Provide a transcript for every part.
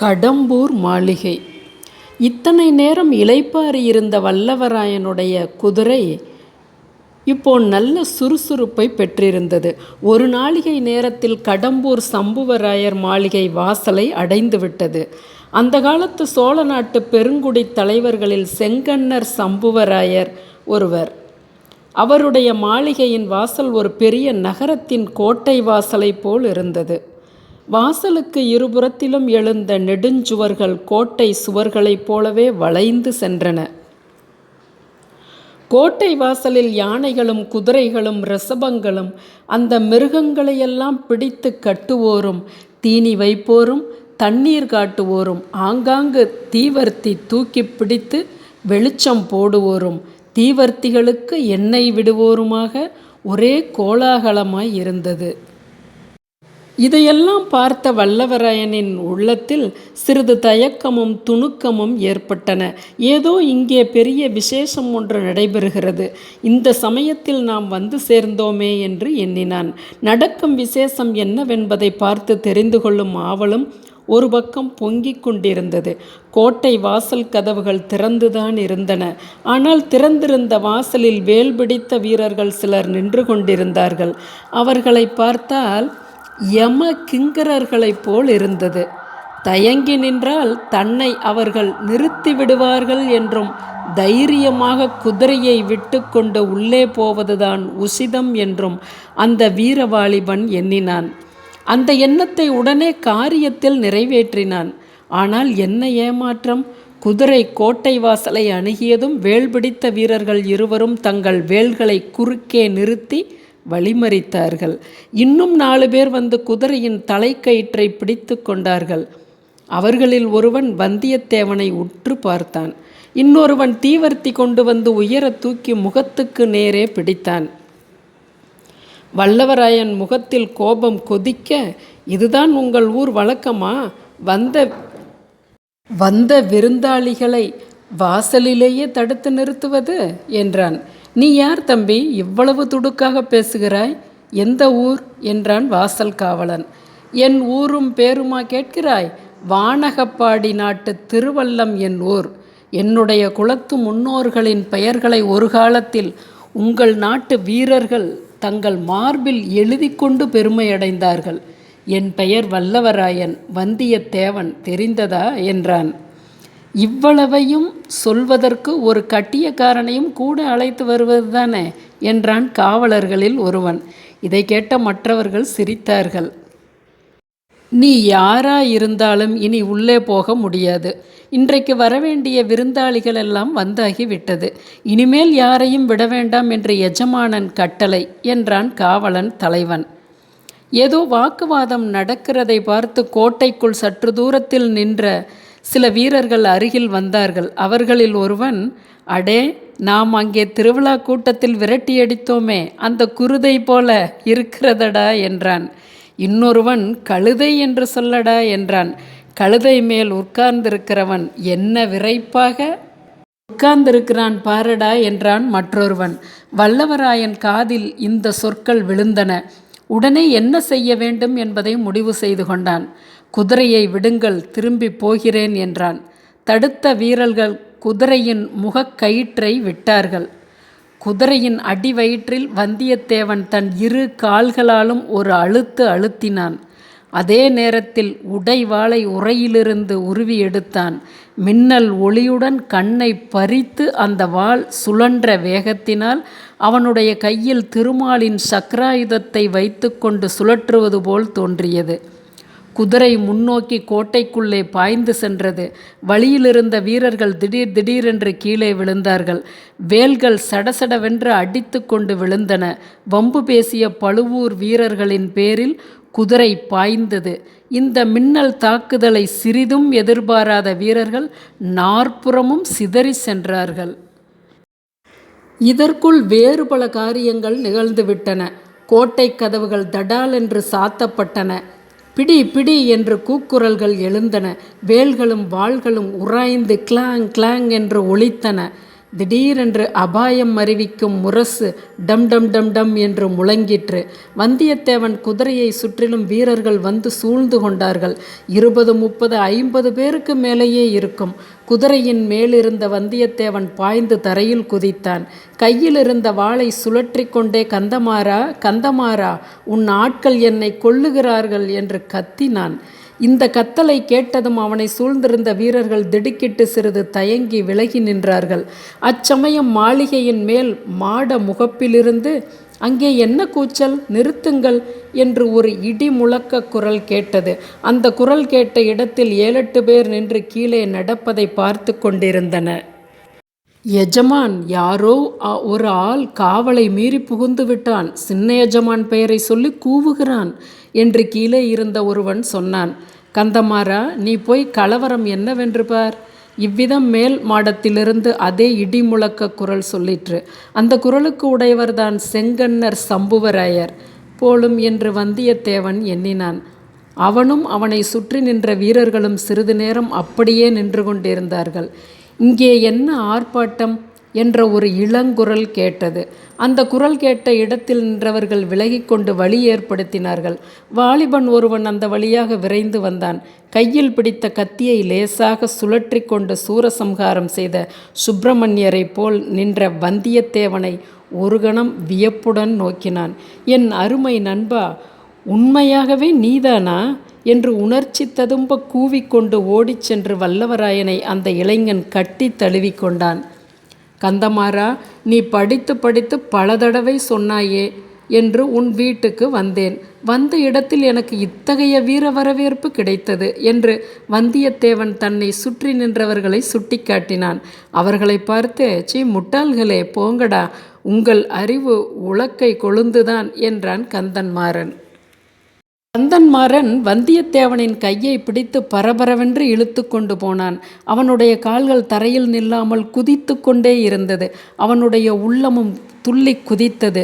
கடம்பூர் மாளிகை. இத்தனை நேரம் இளைப்பாறி இருந்த வல்லவராயனுடைய குதிரை இப்போ நல்ல சுறுசுறுப்பை பெற்றிருந்தது. ஒரு நாளிகை நேரத்தில் கடம்பூர் சம்புவராயர் மாளிகை வாசலை அடைந்துவிட்டது. அந்த காலத்து சோழ நாட்டு பெருங்குடி தலைவர்களில் செங்கன்னர் சம்புவராயர் ஒருவர். அவருடைய மாளிகையின் வாசல் ஒரு பெரிய நகரத்தின் கோட்டை வாசலைப் போல் இருந்தது. வாசலுக்கு இருபுறத்திலும் எழுந்த நெடுஞ்சுவர்கள் கோட்டை சுவர்களைப் போலவே வளைந்து சென்றன. கோட்டை வாசலில் யானைகளும் குதிரைகளும் ரசபங்களும் அந்த மிருகங்களையெல்லாம் பிடித்து கட்டுவோரும் தீனி வைப்போரும் தண்ணீர் காட்டுவோரும் ஆங்காங்கு தீவர்த்தி தூக்கி பிடித்து வெளிச்சம் போடுவோரும் தீவர்த்திகளுக்கு எண்ணெய் விடுவோருமாக ஒரே கோலாகலமாய் இருந்தது. இதையெல்லாம் பார்த்த வல்லவராயனின் உள்ளத்தில் சிறிது தயக்கமும் துணுக்கமும் ஏற்பட்டன. ஏதோ இங்கே பெரிய விசேஷம் ஒன்று நடைபெறுகிறது. இந்த சமயத்தில் நாம் வந்து சேர்ந்தோமே என்று எண்ணினான். நடக்கும் விசேஷம் என்னவென்பதை பார்த்து தெரிந்து கொள்ளும் ஆவலும் ஒரு பக்கம் பொங்கிக் கொண்டிருந்தது. கோட்டை வாசல் கதவுகள் திறந்துதான் இருந்தன. ஆனால் திறந்திருந்த வாசலில் வேல் பிடித்த வீரர்கள் சிலர் நின்று கொண்டிருந்தார்கள். அவர்களை பார்த்தால் யம கிங்கரர்களைப் போல் இருந்தது தயங்கி நின்றால் தன்னை அவர்கள் நிறுத்தி விடுவார்கள் என்றும் தைரியமாக குதிரையை விட்டு கொண்டு உள்ளே போவதுதான் உசிதம் என்றும் அந்த வீரவாலிபன் எண்ணினான். அந்த எண்ணத்தை உடனே காரியத்தில் நிறைவேற்றினான். ஆனால் என்ன ஏமாற்றம்? குதிரை கோட்டை வாசலை அணுகியதும் வேல் பிடித்த வீரர்கள் இருவரும் தங்கள் வேல்களை குறுக்கே நிறுத்தி வழிமறித்தார்கள். இன்னும் நாலு பேர் வந்து குதிரையின் தலைக்கயிற்றை பிடித்து கொண்டார்கள். அவர்களில் ஒருவன் வந்தியத்தேவனை உற்று பார்த்தான். இன்னொருவன் தீவர்த்தி கொண்டு வந்து உயர தூக்கி முகத்துக்கு நேரே பிடித்தான். வல்லவராயன் முகத்தில் கோபம் கொதிக்க இதுதான் உங்கள் ஊர் வழக்கமா? வந்த வந்த விருந்தாளிகளை வாசலிலேயே தடுத்து நிறுத்துவது? என்றான். நீ யார் தம்பி? இவ்வளவு துடுக்காக பேசுகிறாய்? எந்த ஊர்? என்றான் வாசல் காவலன். என் ஊரும் பேருமா கேட்கிறாய்? வானகப்பாடி நாட்டு திருவல்லம் என் ஊர். என்னுடைய குலத்து முன்னோர்களின் பெயர்களை ஒரு காலத்தில் உங்கள் நாட்டு வீரர்கள் தங்கள் மார்பில் எழுதி கொண்டு பெருமையடைந்தார்கள். என் பெயர் வல்லவராயன் வந்தியத்தேவன் தெரிந்ததா? என்றான். இவ்வளவையும் சொல்வதற்கு ஒரு கட்டியக்காரனையும் கூட அழைத்து வருவது தானே? என்றான் காவலர்களில் ஒருவன். இதை கேட்ட மற்றவர்கள் சிரித்தார்கள். நீ யாரா இருந்தாலும் இனி உள்ளே போக முடியாது. இன்றைக்கு வரவேண்டிய விருந்தாளிகள் எல்லாம் வந்தாகி விட்டது. இனிமேல் யாரையும் விட வேண்டாம் என்று எஜமானன் கட்டளை என்றான் காவலன் தலைவன். ஏதோ வாக்குவாதம் நடக்கிறதை பார்த்து கோட்டைக்குள் சற்று தூரத்தில் நின்ற சில வீரர்கள் அருகில் வந்தார்கள். அவர்களில் ஒருவன் அடே நாம் அங்கே திருவிழா கூட்டத்தில் விரட்டியடித்தோமே அந்த குருதை போல இருக்கிறதடா என்றான். இன்னொருவன் கழுதை என்று சொல்லடா என்றான். கழுதை மேல் உட்கார்ந்திருக்கிறவன் என்ன விரைப்பாக உட்கார்ந்திருக்கிறான் பாரடா என்றான் மற்றொருவன். வல்லவராயன் காதில் இந்த சொற்கள் விழுந்தன. உடனே என்ன செய்ய வேண்டும் என்பதை முடிவு செய்து கொண்டான். குதிரையை விடுங்கள் திரும்பி போகிறேன் என்றான். தடுத்த வீரர்கள் குதிரையின் முகக்கயிற்றை விட்டார்கள். குதிரையின் அடி வயிற்றில் வந்தியத்தேவன் தன் இரு கால்களாலும் ஒரு அழுத்து அழுத்தினான். அதே நேரத்தில் உடைவாளை உரையிலிருந்து உருவி எடுத்தான். மின்னல் ஒளியுடன் கண்ணை பறித்து அந்த வாள் சுழன்ற வேகத்தினால் அவனுடைய கையில் திருமாலின் சக்கராயுதத்தை வைத்துக்கொண்டு சுழற்றுவது போல் தோன்றியது. குதிரை முன்னோக்கி கோட்டைக்குள்ளே பாய்ந்து சென்றது. வழியிலிருந்த வீரர்கள் திடீர் திடீரென்று கீழே விழுந்தார்கள். வேல்கள் சடசடவென்று அடித்து கொண்டு விழுந்தன. வம்பு பேசிய பழுவூர் வீரர்களின் பேரில் குதிரை பாய்ந்தது. இந்த மின்னல் தாக்குதலை சிறிதும் எதிர்பாராத வீரர்கள் நாற்புறமும் சிதறி சென்றார்கள். இதற்குள் வேறு பல காரியங்கள் நிகழ்ந்துவிட்டன. கோட்டை கதவுகள் தடால் என்று சாத்தப்பட்டன. பிடி பிடி என்று கூக்குரல்கள் எழுந்தன. வேல்களும் வாள்களும் உராய்ந்து கிளாங் கிளாங் என்று ஒழித்தன திடீரென்று அபாயம் அறிவிக்கும் முரசு டம் டம் டம் டம் என்று முழங்கிற்று. வந்தியத்தேவன் குதிரையை சுற்றிலும் வீரர்கள் வந்து சூழ்ந்து கொண்டார்கள். இருபது முப்பது ஐம்பது பேருக்கு மேலேயே இருக்கும். குதிரையின் மேலிருந்த வந்தியத்தேவன் பாய்ந்து தரையில் குதித்தான். கையில் இருந்த வாளை சுழற்றி கொண்டே கந்தமாறா கந்தமாறா உன் ஆட்கள் என்னை கொல்லுகிறார்கள் என்று கத்தினான். இந்த கத்தலை கேட்டதும் அவனை சூழ்ந்திருந்த வீரர்கள் திடுக்கிட்டு சிறிது தயங்கி விலகி நின்றார்கள். அச்சமயம் மாளிகையின் மேல் மாட முகப்பிலிருந்து அங்கே என்ன கூச்சல்? நிறுத்துங்கள் என்று ஒரு இடி முழக்க குரல் கேட்டது. அந்த குரல் கேட்ட இடத்தில் ஏழெட்டு பேர் நின்று கீழே நடப்பதை பார்த்து கொண்டிருந்தனர். எஜமான் யாரோ அ- ஒரு ஆள் காவலை மீறி புகுந்து விட்டான். சின்ன எஜமான் பெயரை சொல்லி கூவுகிறான். என்று கீழே இருந்த ஒருவன் சொன்னான் கந்தமாறா நீ போய் கலவரம் என்னவென்று பார். இவ்விதம் மேல் மாடத்திலிருந்து அதே இடி முழக்க குரல் சொல்லிற்று. அந்த குரலுக்கு உடையவர்தான் செங்கன்னர் சம்புவராயர். போலும் என்று வந்தியத்தேவன் எண்ணினான். அவனும் அவனை சுற்றி நின்ற வீரர்களும் சிறிது நேரம் அப்படியே நின்று கொண்டிருந்தார்கள். இங்கே என்ன ஆர்ப்பாட்டம்? என்ற ஒரு இளங்குரல் கேட்டது. அந்த குரல் கேட்ட இடத்தில் நின்றவர்கள் விலகிக்கொண்டு வழி ஏற்படுத்தினார்கள். வாலிபன் ஒருவன் அந்த வழியாக விரைந்து வந்தான். கையில் பிடித்த கத்தியை லேசாக சுழற்றி கொண்டு சூரசம்ஹாரம் செய்த சுப்பிரமணியரைப் போல் நின்ற வந்தியத்தேவனை ஒரு கணம் வியப்புடன் நோக்கினான். என் அருமை நண்பா உண்மையாகவே நீதானா? என்று உணர்ச்சி ததும்ப கூவிக்கொண்டு ஓடிச் சென்று வல்லவராயனை அந்த இளைஞன் கட்டி தழுவிக்கொண்டான் கந்தமாறா நீ படித்து படித்து பல தடவை சொன்னாயே என்று உன் வீட்டுக்கு வந்தேன். வந்த இடத்தில் எனக்கு இத்தகைய வீர வரவேற்பு கிடைத்தது என்று வந்தியத்தேவன் தன்னை சுற்றி நின்றவர்களை சுட்டிக்காட்டினான். அவர்களை பார்த்து சீ முட்டாள்களே போங்கடா. உங்கள் அறிவு உலக்கை கொழுந்துதான் என்றான் கந்தன்மாறன். கந்தன்மாறன் வந்தியத்தேவனின் கையை பிடித்து பரபரவென்று இழுத்து கொண்டு போனான். அவனுடைய கால்கள் தரையில் நில்லாமல் குதித்து கொண்டே இருந்தது. அவனுடைய உள்ளமும் துள்ளி குதித்தது.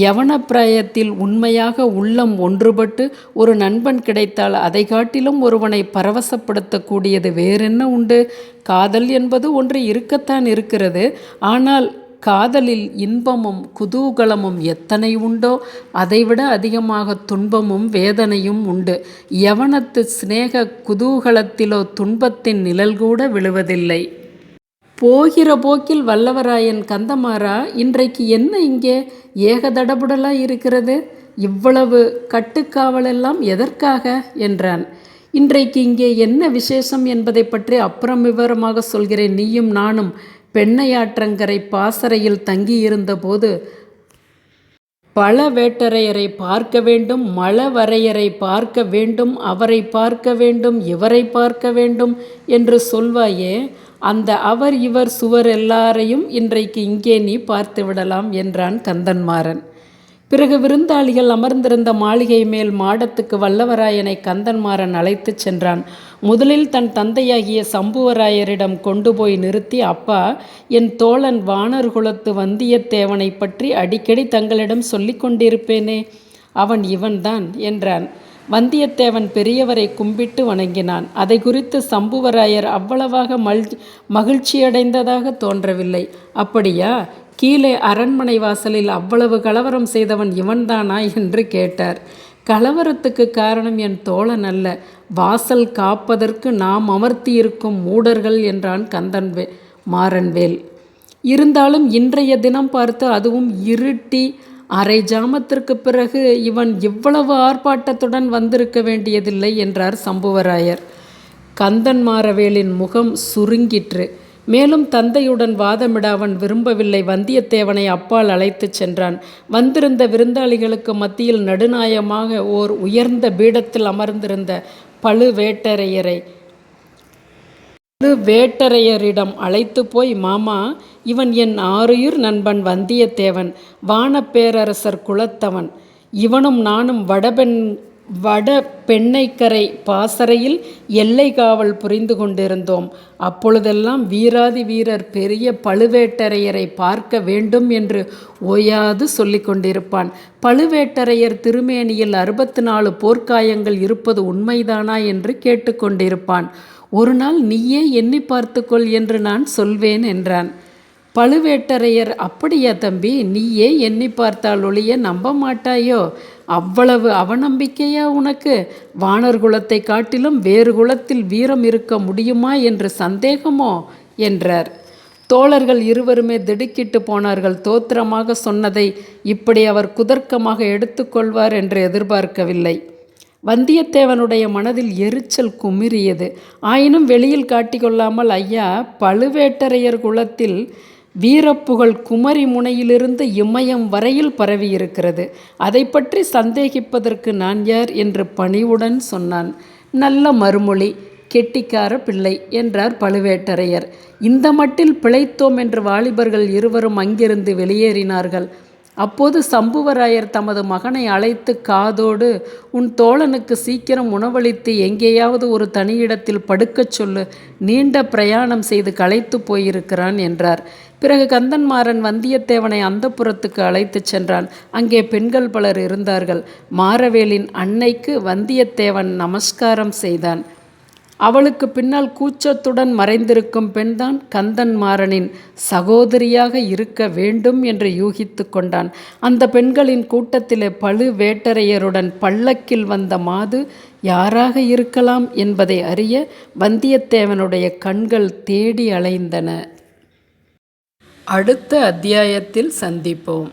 யவனப்பிராயத்தில் உண்மையாக உள்ளம் ஒன்றுபட்டு ஒரு நண்பன் கிடைத்தால் அதை காட்டிலும் ஒருவனை பரவசப்படுத்தக்கூடியது வேறென்ன உண்டு? காதல் என்பது ஒன்று இருக்கத்தான் இருக்கிறது. ஆனால் காதலில் இன்பமும் குதூகலமும் எத்தனை உண்டோ அதைவிட அதிகமாக துன்பமும் வேதனையும் உண்டு. யவனத்து சிநேக குதூகலத்திலோ துன்பத்தின் நிழல் கூட விழுவதில்லை. போகிற போக்கில் வல்லவராயன் கந்தமாறா இன்றைக்கு என்ன இங்கே? ஏக தடபுடலாக இருக்கிறது. இவ்வளவு கட்டுக்காவலெல்லாம் எதற்காக? என்றான். இன்றைக்கு இங்கே என்ன விசேஷம் என்பதை பற்றி அப்புறம் விவரமாக சொல்கிறேன். நீயும் நானும் பெண்ணையாற்றங்கரை பாசறையில் தங்கியிருந்தபோது பழவேட்டரையரை பார்க்க வேண்டும் மழவரையரை பார்க்க வேண்டும் அவரை பார்க்க வேண்டும் இவரை பார்க்க வேண்டும் என்று சொல்வாயே அந்த அவர் இவர் சுவர் எல்லாரையும் இன்றைக்கு இங்கே நீ பார்த்து விடலாம் என்றான் கந்தன்மாறன். பிறகு விருந்தாளிகள் அமர்ந்திருந்த மாளிகை மேல் மாடத்துக்கு வல்லவராயனை கந்தன்மாறன் அழைத்துச் சென்றான். முதலில் தன் தந்தையாகிய சம்புவராயரிடம் கொண்டு போய் நிறுத்தி அப்பா என் தோழன் வானர் குலத்து வந்தியத்தேவனை பற்றி அடிக்கடி தங்களிடம் சொல்லிக் கொண்டிருப்பேனே அவன் இவன்தான் என்றான். வந்தியத்தேவன் பெரியவரை கும்பிட்டு வணங்கினான். அதை குறித்து சம்புவராயர் அவ்வளவாக மல் மகிழ்ச்சியடைந்ததாக தோன்றவில்லை. அப்படியா? கீழே அரண்மனை வாசலில் அவ்வளவு கலவரம் செய்தவன் இவன்தானா என்று கேட்டார். கலவரத்துக்கு காரணம் என் தோழன் அல்ல. வாசல் காப்பதற்கு நாம் அமர்த்தியிருக்கும் மூடர்கள் என்றான் கந்தன் வே மாறன்வேல். இருந்தாலும் இன்றைய தினம் பார்த்து அதுவும் இருட்டி அரை ஜாமத்திற்கு பிறகு இவன் இவ்வளவு ஆர்ப்பாட்டத்துடன் வந்திருக்க வேண்டியதில்லை என்றார் சம்புவராயர். கந்தன் மாறவேலின் முகம் சுருங்கிற்று. மேலும் தந்தையுடன் வாதமிட அவன் விரும்பவில்லை. வந்தியத்தேவனை அப்பால் அழைத்துச் சென்றான். வந்திருந்த விருந்தாளிகளுக்கு மத்தியில் நடுநாயமாக ஓர் உயர்ந்த பீடத்தில் அமர்ந்திருந்த பழுவேட்டரையரை வேட்டரையரிடம் அழைத்து போய் மாமா இவன் என் ஆறுயிர் நண்பன் வந்தியத்தேவன் வானப்பேரரசர் குலத்தவன். இவனும் நானும் வடபெண் வட பெண்ணைக்கரை பாசறையில் எல்லை காவல் புரிந்து கொண்டிருந்தோம். அப்பொழுதெல்லாம் வீராதி வீரர் பெரிய பழுவேட்டரையரை பார்க்க வேண்டும் என்று ஓயாது சொல்லிக் கொண்டிருப்பான். பழுவேட்டரையர் திருமேனியில் அறுபத்து நாலு போர்க்காயங்கள் இருப்பது உண்மைதானா என்று கேட்டுக்கொண்டிருப்பான் ஒரு நாள் நீயே எண்ணி பார்த்துக்கொள் என்று நான் சொல்வேன் என்றான். பழுவேட்டரையர் அப்படியா தம்பி நீயே எண்ணி பார்த்தால் ஒழிய நம்ப மாட்டாயோ? அவ்வளவு அவநம்பிக்கையா உனக்கு? வானர் குலத்தை காட்டிலும் வேறு குலத்தில் வீரம் இருக்க முடியுமா என்று சந்தேகமோ? என்றார். தோழர்கள் இருவருமே திடுக்கிட்டு போனார்கள். தோத்திரமாக சொன்னதை இப்படி அவர் குதர்க்கமாக எடுத்துக்கொள்வார் என்று எதிர்பார்க்கவில்லை. வந்தியத்தேவனுடைய மனதில் எரிச்சல் குமிறியது. ஆயினும் வெளியில் காட்டிக்கொள்ளாமல் ஐயா பழுவேட்டரையர் குலத்தில் வீரப்புகழ் குமரி முனையிலிருந்து இமயம் வரையில் பரவியிருக்கிறது. அதை பற்றி சந்தேகிப்பதற்கு நான் யார் என்று பணிவுடன் சொன்னான். நல்ல மறுமொழி கெட்டிக்கார பிள்ளை என்றார் பழுவேட்டரையர். இந்த மட்டில் பிழைத்தோம் என்று வாலிபர்கள் இருவரும் அங்கிருந்து வெளியேறினார்கள். அப்போது சம்புவராயர் தமது மகனை அழைத்து காதோடு உன் தோழனுக்கு சீக்கிரம் உணவளித்து எங்கேயாவது ஒரு தனியிடத்தில் படுக்கச் சொல்லு நீண்ட பிரயாணம் செய்து களைத்து போயிருக்கிறான் என்றார். பிறகு கந்தன்மாறன் வந்தியத்தேவனை அந்தப்புறத்துக்கு அழைத்துச் சென்றான். அங்கே பெண்கள் பலர் இருந்தார்கள். மாரவேலின் அன்னைக்கு வந்தியத்தேவன் நமஸ்காரம் செய்தான். அவளுக்கு பின்னால் கூச்சத்துடன் மறைந்திருக்கும் பெண்தான் கந்தன்மாறனின் சகோதரியாக இருக்க வேண்டும் என்று யூகித்து கொண்டான். அந்த பெண்களின் கூட்டத்திலே பழுவேட்டரையருடன் பல்லக்கில் வந்த மாது யாராக இருக்கலாம் என்பதை அறிய வந்தியத்தேவனுடைய கண்கள் தேடி அலைந்தன. அடுத்த அத்தியாயத்தில் சந்திப்போம்.